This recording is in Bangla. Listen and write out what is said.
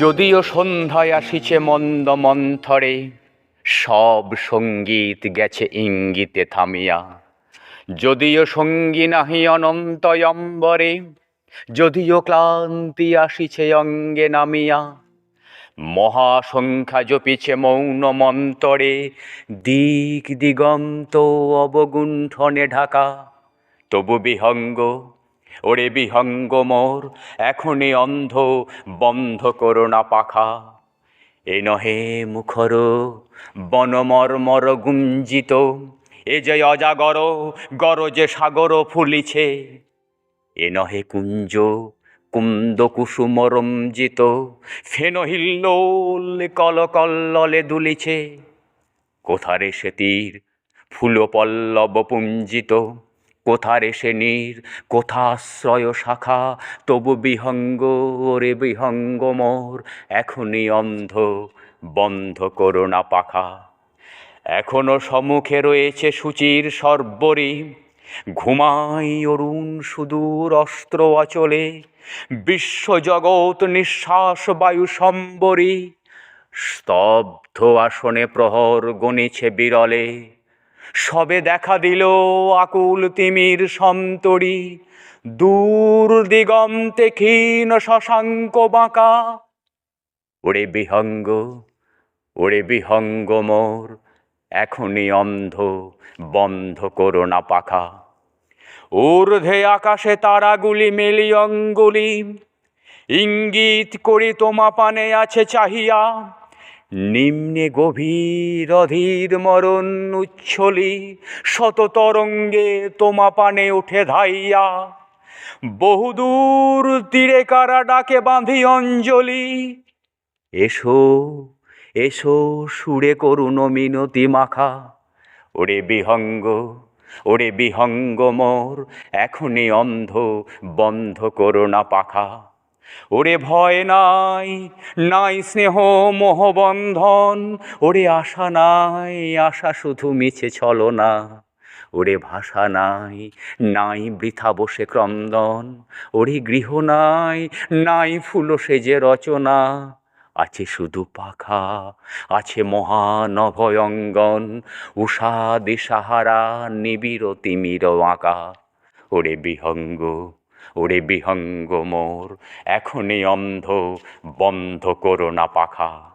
যদিও সন্ধ্যায় আসিছে মন্দ মন্থরে, সব সংগীত গেছে ইঙ্গিতে থামিয়া। যদিও সঙ্গী নাহি অনন্ত অম্বরে, যদিও ক্লান্তি আসিছে অঙ্গে নামিয়া। মহাসংখ্যা জপিছে মৌন মন্তরে, দিক দিগন্ত অবগুণ্ঠনে ঢাকা। তবু বিহঙ্গ ওরে বিহঙ্গ মোর এখনই অন্ধ, বন্ধ করো না পাখা। এ নহে মুখর, বনমর্মর গুঞ্জিত, এ যে অজাগর গরজে সাগর ফুলিছে। এ নহে কুঞ্জ, কুন্দ কুসুম রঞ্জিত, ফেন হিল্লোল কলকল্ললে দুলিছে। কোথারে সে তীর ফুল পল্লব পুঞ্জিত। কোথারে সে নীর কোথাশ্রয় শাখা? তবু বিহঙ্গ ওরে বিহঙ্গ মোর, এখনই অন্ধ, বন্ধ করো না পাখা। এখনও সম্মুখে রয়েছে সূচির সর্বরী। ঘুমাই অরুণ সুদূর অস্ত্র অচলে বিশ্বজগৎ নিঃশ্বাস বায়ু সম্বরী। স্তব্ধ আসনে প্রহর গণিছে বিরলে। সবে দেখা দিল আকুল তিমির সন্তরী দূর দিগন্তে ক্ষীণ শশাঙ্ক বাঁকা। ওরে বিহঙ্গ ওরে বিহঙ্গ মোর, এখনই অন্ধ, বন্ধ করো না পাখা। ঊর্ধ্বে আকাশে তারাগুলি মেলি অঙ্গুলি ইঙ্গিত করি তোমা পানে আছে চাহিয়া। নিম্নে গভীর অধীর মরণ উচ্ছলি, শত তরঙ্গে তোমা পানে উঠে ধাইয়া। বহুদূর তীরে কারা ডাকে বাঁধি অঞ্জলি। এসো এসো, সুরে করুণ মিনতি মাখা। ওরে বিহঙ্গ ওরে বিহঙ্গ মোর, এখনই অন্ধ বন্ধ করো না পাখা। ওরে ভয় নাই নাই স্নেহ মোহবন্ধন, ওরে আশা নাই, আশা শুধু মিছে ছলনা। ওরে ভাষা নাই নাই বৃথা বসে ক্রন্দন, ওরে গৃহ নাই নাই ফুল সেজে রচনা। আছে শুধু পাখা, আছে মহানভয়ঙ্গন, উষা দিশাহারা নিবিড় তিমির আঁকা। ওরে বিহঙ্গ ওরে বিহঙ্গ মোর এখনই অন্ধ বন্ধ করো না পাখা।